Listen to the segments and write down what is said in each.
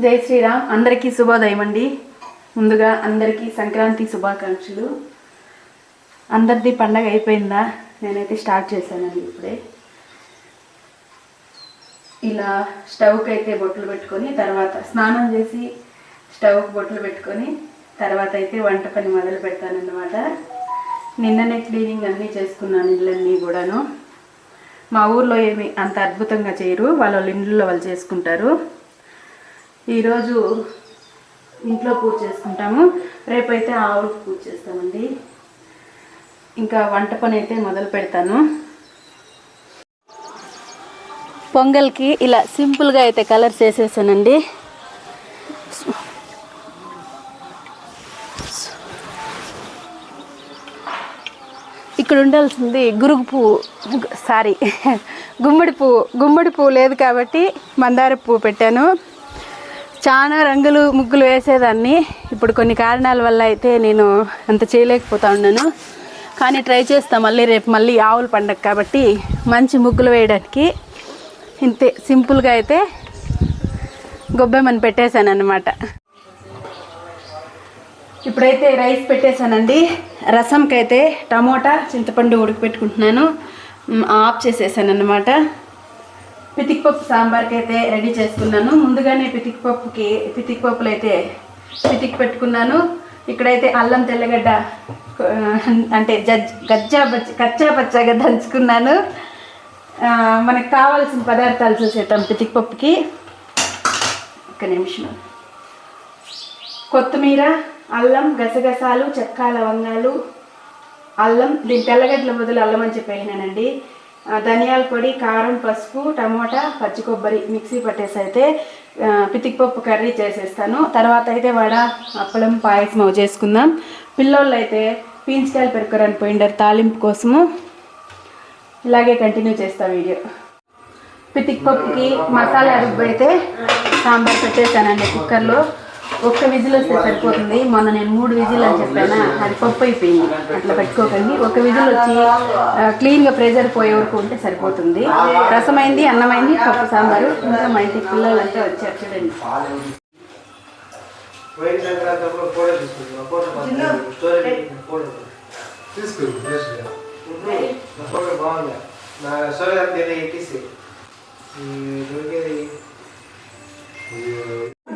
జై శ్రీరామ్. అందరికీ శుభోదయం అండి ముందుగా అందరికీ సంక్రాంతి శుభాకాంక్షలు. అందరిది పండగ అయిపోయిందా? నేనైతే స్టార్ట్ చేశానండి ఇప్పుడే. ఇలా స్టవ్కి అయితే బొట్లు పెట్టుకొని తర్వాత స్నానం చేసి స్టవ్కి బొట్లు పెట్టుకొని తర్వాత అయితే వంట పని మొదలు పెడతానన్నమాట. నిన్ననే క్లీనింగ్ అన్నీ చేసుకున్నాను ఇళ్ళన్నీ కూడాను. మా ఊర్లో ఏమి అంత అద్భుతంగా చేయరు. వాళ్ళ వాళ్ళ ఇండ్లలో వాళ్ళు చేసుకుంటారు. ఈరోజు ఇంట్లో పూజ చేసుకుంటాము. రేపైతే ఆవులకు పూజ చేస్తామండి. ఇంకా వంట పని అయితే మొదలు పెడతాను. పొంగల్కి ఇలా సింపుల్గా అయితే కలర్స్ వేసేసానండి. ఇక్కడ ఉండాల్సింది గురుగు పువ్వు సారీ గుమ్మడి పువ్వు గుమ్మడి పువ్వు లేదు కాబట్టి మందార పువ్వు పెట్టాను. చాలా రంగులు ముగ్గులు వేసేదాన్ని. ఇప్పుడు కొన్ని కారణాల వల్ల అయితే నేను అంత చేయలేకపోతా ఉన్నాను. కానీ ట్రై చేస్తా మళ్ళీ రేపు మళ్ళీ ఆవుల పండగ కాబట్టి మంచి ముగ్గులు వేయడానికి. ఇంతే సింపుల్గా అయితే గొబ్బెమ్మని పెట్టేశాను అనమాట ఇప్పుడైతే రైస్ పెట్టేశానండి. రసంకైతే టమోటా చింతపండు ఉడకపెట్టుకుంటున్నాను. ఆఫ్ చేసేసాను అనమాట పితికిపప్పు సాంబార్కి అయితే రెడీ చేసుకున్నాను. ముందుగానే పితికిపప్పుకి పితికిపప్పులు అయితే పితికి పెట్టుకున్నాను. ఇక్కడైతే అల్లం తెల్లగడ్డ అంటే జజ్ గజ్జా పచ్చ కచ్చా పచ్చగా దంచుకున్నాను. మనకు కావాల్సిన పదార్థాలు చూసేద్దాం పితికిపప్పుకి. ఒక నిమిషం. కొత్తిమీర అల్లం గసగసాలు చెక్క లవంగాలు అల్లం దీని తెల్లగడ్డల బదులు అల్లం అని చెప్పేసినానండి. ధనియాల పొడి కారం పసుపు టమోటా పచ్చి కొబ్బరి మిక్సీ పట్టేసి అయితే పితికిపప్పు కర్రీ చేసేస్తాను. తర్వాత అయితే వడ అప్పలం పాయసం అవి చేసుకుందాం. పిల్లోళ్ళు అయితే పీంచకాయలు పెరుకురని పోయిండారు తాలింపు కోసము. ఇలాగే కంటిన్యూ చేస్తా వీడియో. పితికిపప్పుకి మసాలా రుబ్బైతే సాంబార్ పెట్టేస్తానండి కుక్కర్లో. ఒక్క విజిల్ వస్తే సరిపోతుంది. మొన్న నేను మూడు విజిల్ అని చెప్పానా? అది పప్పు అయిపోయింది. అట్లా పెట్టుకోకండి. ఒక విజిల్ వచ్చి క్లీన్గా ప్రెజర్ పోయే వరకు ఉంటే సరిపోతుంది. రసమైంది అన్నమైంది పప్పు సాంబారు. ఇంకా మా ఇంటికి పిల్లలంతా వచ్చారు చూడండి. బాగుంది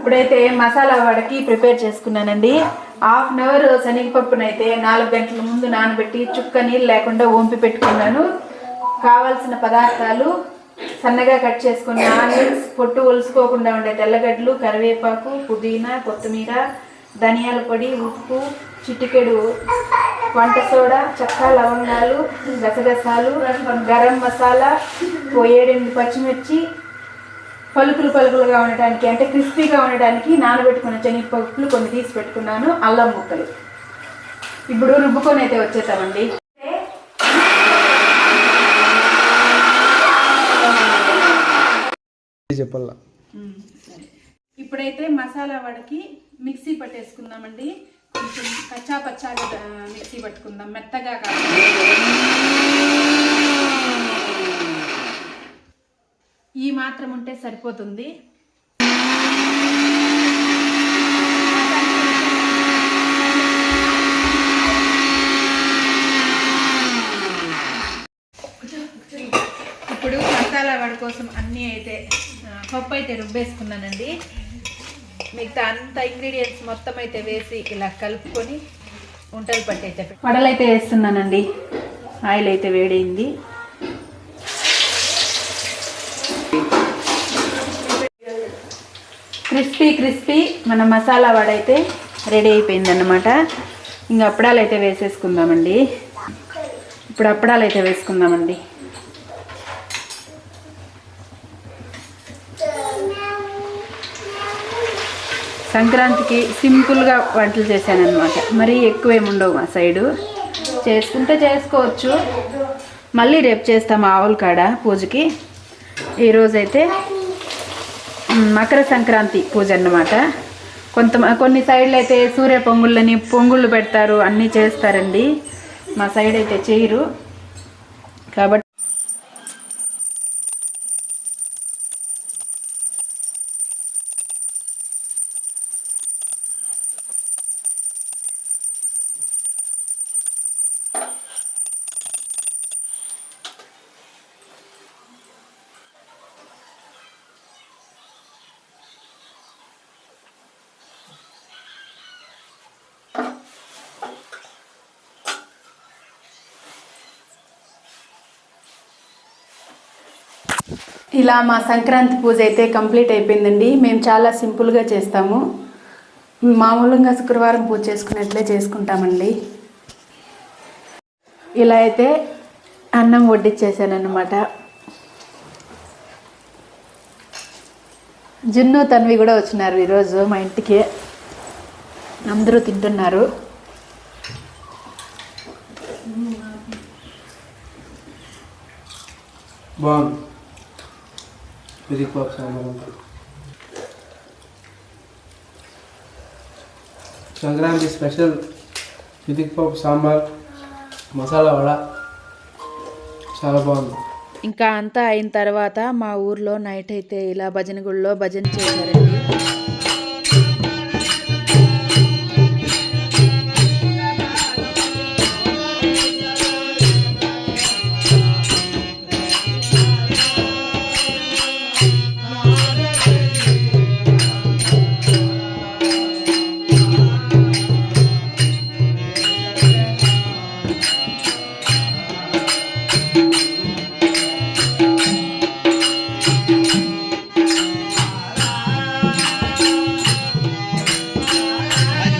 ఇప్పుడైతే మసాలా వడకి ప్రిపేర్ చేసుకున్నానండి. హాఫ్ అన్ అవర్ శనగపప్పునైతే నాలుగు గంటల ముందు నానబెట్టి చుక్క నీళ్ళు లేకుండా వంపి పెట్టుకున్నాను. కావాల్సిన పదార్థాలు సన్నగా కట్ చేసుకున్న ఆనియన్స్ పొట్టు ఒలుసుకోకుండా ఉండే తెల్లగడ్డలు కరివేపాకు పుదీనా కొత్తిమీర ధనియాల పొడి ఉప్పు చిటికెడు వంట సోడా చక్క లవంగాలు గసగసాలు గరం మసాలా ఓ ఏడెనిమిది పచ్చిమిర్చి పలుకులు పలుకులుగా ఉండటానికి అంటే క్రిస్పీగా ఉండటానికి నానబెట్టుకున్న శనగపప్పులు కొన్ని తీసి పెట్టుకున్నాను అల్లం ముక్కలు. ఇప్పుడు రుబ్బుకొని అయితే వచ్చేసామండి. చెప్పాల? ఇప్పుడైతే మసాలా వడకి మిక్సీ పట్టేసుకుందామండి. కొంచెం కచ్చా పచ్చాగా మిక్సీ పట్టుకుందాం మెత్తగా కాదు మాత్రం ఉంటే సరిపోతుంది. ఇప్పుడు మసాలా వడ కోసం అన్నీ అయితే పప్పు అయితే రుబ్బేసుకున్నానండి. మిగతా అంత ఇంగ్రీడియంట్స్ మొత్తం అయితే వేసి ఇలా కలుపుకొని ఉంటలు పట్టయితే వడలు అయితే వేస్తున్నానండి. ఆయిల్ అయితే వేడైంది. క్రిస్పీ క్రిస్పీ మన మసాలా వాడైతే రెడీ అయిపోయింది అన్నమాట ఇంకా అప్పడాలు అయితే వేసేసుకుందామండి. ఇప్పుడు అప్పడాలు అయితే వేసుకుందామండి. సంక్రాంతికి సింపుల్గా వంటలు చేశానమాట మరీ ఎక్కువ ఏముండవు మా సైడు. చేసుకుంటే చేసుకోవచ్చు. మళ్ళీ రేపు చేస్తాం ఆవుల కాడ పూజకి. ఈరోజైతే మకర సంక్రాంతి పూజ అన్నమాట. కొంత కొన్ని సైడ్లు అయితే సూర్య పొంగుళ్ళని పొంగుళ్ళు పెడతారు అన్నీ చేస్తారండి. మా సైడ్ అయితే చేయరు. కాబట్టి ఇలా మా సంక్రాంతి పూజ అయితే కంప్లీట్ అయిపోయిందండి. మేము చాలా సింపుల్గా చేస్తాము. మామూలుగా శుక్రవారం పూజ చేసుకున్నట్లే చేసుకుంటామండి. ఇలా అయితే అన్నం వడ్డిచ్చేసానమాట జున్ను తన్వి కూడా వచ్చినారు ఈరోజు మా ఇంటికి. అందరూ తింటున్నారు. బాగుంది. పెరిగిపోక పాప సాంబార్ సంక్రాంతి స్పెషల్ పిదిక్ సాంబార్ మసాలా వడ. చాలా బాగుంది. ఇంకా అంతా అయిన తర్వాత మా ఊర్లో నైట్ అయితే ఇలా భజన గుడిలో భజన చేశారండి.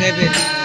নেবেন